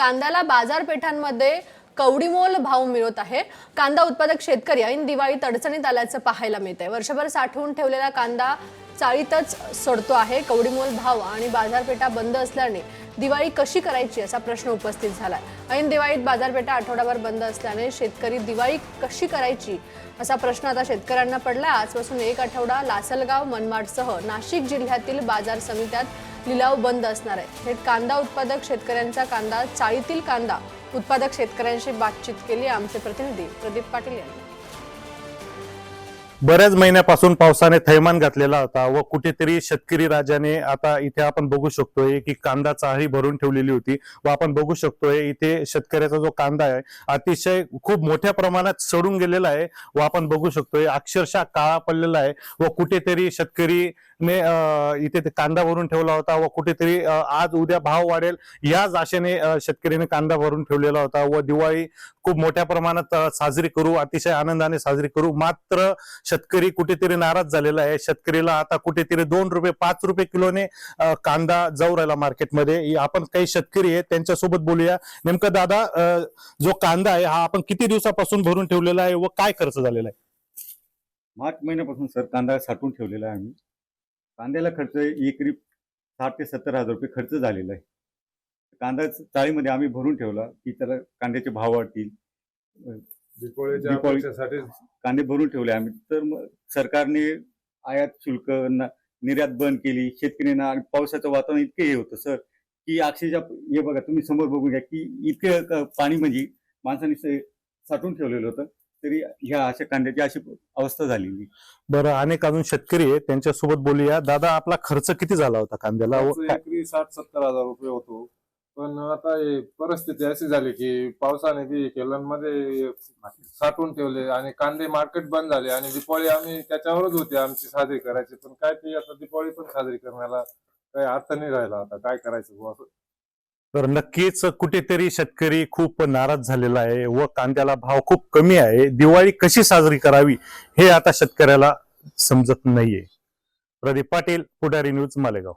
कांद्याला बाजारपेठांमध्ये कवडीमोल भाव मिळत आहे. कांदा उत्पादक शेतकरी ऐन दिवाळीत अडचणीत आल्याचं पाहायला मिळतंय. वर्षभर साठवून ठेवलेला कांदा चाळीतच सोडतो आहे. कवडीमोल भाव आणि बाजारपेठा बंद असल्याने दिवाळी कशी करायची असा प्रश्न उपस्थित झाला ऐन दिवाळीत बाजारपेठा आठवडाभर बंद असल्याने शेतकरी दिवाळी कशी करायची असा प्रश्न आता शेतकऱ्यांना पडला आजपासून एक आठवडा लासलगाव मनमाडसह नाशिक जिल्ह्यातील बाजार समित्यात लिलाव बंद असणार आहे थेट कांदा उत्पादक शेतकऱ्यांचा कांदा चाळीतील कांदा उत्पादक शेतकऱ्यांशी बातचीत केली आमचे प्रतिनिधी प्रदीप पाटील यांनी. बऱ्याच महिन्यापासून पावसाने थैमान घातलेला होता व कुठेतरी शेतकरी राजाने आता इथे आपण बघू शकतोय की कांदा चाळी भरून ठेवलेली होती व आपण बघू शकतोय इथे शेतकऱ्याचा जो कांदा आहे अतिशय खूप मोठ्या प्रमाणात सडून गेलेला आहे व आपण बघू शकतोय अक्षरशः काळा पडलेला आहे व कुठेतरी शेतकरी अं, इथे ते कांदा भरून ठेवला होता व कुठेतरी आज उद्या भाव वाढेल याच आशेने शेतकऱ्याने कांदा भरून ठेवलेला होता व दिवाळी खूप मोठ्या प्रमाणात साजरी करू अतिशय आनंदाने साजरी करू. मात्र शेतकरी कुठेतरी नाराज झालेला आहे. शेतकरीला आता कुठेतरी दोन रुपये पाच रुपये किलोने कांदा जाऊ राहिला मार्केटमध्ये. आपण काही शेतकरी आहे त्यांच्यासोबत बोलूया. नेमकं दादा जो कांदा आहे हा आपण किती दिवसापासून भरून ठेवलेला आहे व काय खर्च झालेला आहे? मार्च महिन्यापासून सर कांदा साठवून ठेवलेला आहे आम्ही. कांद्याला खर्च एकरी साठ ते सत्तर हजार रुपये खर्च झालेला आहे. कांदा चाळीमध्ये आम्ही भरून ठेवला की त्याला कांद्याचे भाव वाढतील. कांदे भरून ठेवले आम्ही. तर मग सरकारने आयात शुल्क निर्यात बंद केली शेतकऱ्यांना आणि पावसाचं वातावरण इतकं हे होतं सर की अक्षरशः हे बघा तुम्ही समोर बघू घ्या की इतकं पाणी म्हणजे माणसाने साठवून ठेवलेलं होतं. तरी ह्या अशा कांद्याची अशी अवस्था झालेली. बरं अनेक अजून शेतकरी आहे त्यांच्यासोबत बोलूया. दादा आपला खर्च किती झाला होता कांद्याला? व एकरी साठ सत्तर हजार रुपये होतो. पण आता हे परिस्थिती अशी झाली की पावसाने बी केलनमध्ये साठवून ठेवले आणि कांदे मार्केट बंद झाले आणि दिपाळी आम्ही त्याच्यावरच होती आमची साजरी करायची. पण काय ते आता दिपाळी पण साजरी करण्याला काही अर्थ नाही राहिला आता. काय करायचं बुवा? असं तर नक्कीच कुठेतरी शेतकरी खूप नाराज झालेला आहे व कांद्याला भाव खूप कमी आहे. दिवाळी कशी साजरी करावी हे आता शेतकऱ्याला समजत नाहीये. प्रदीप पाटील पुढारी न्यूज मालेगाव.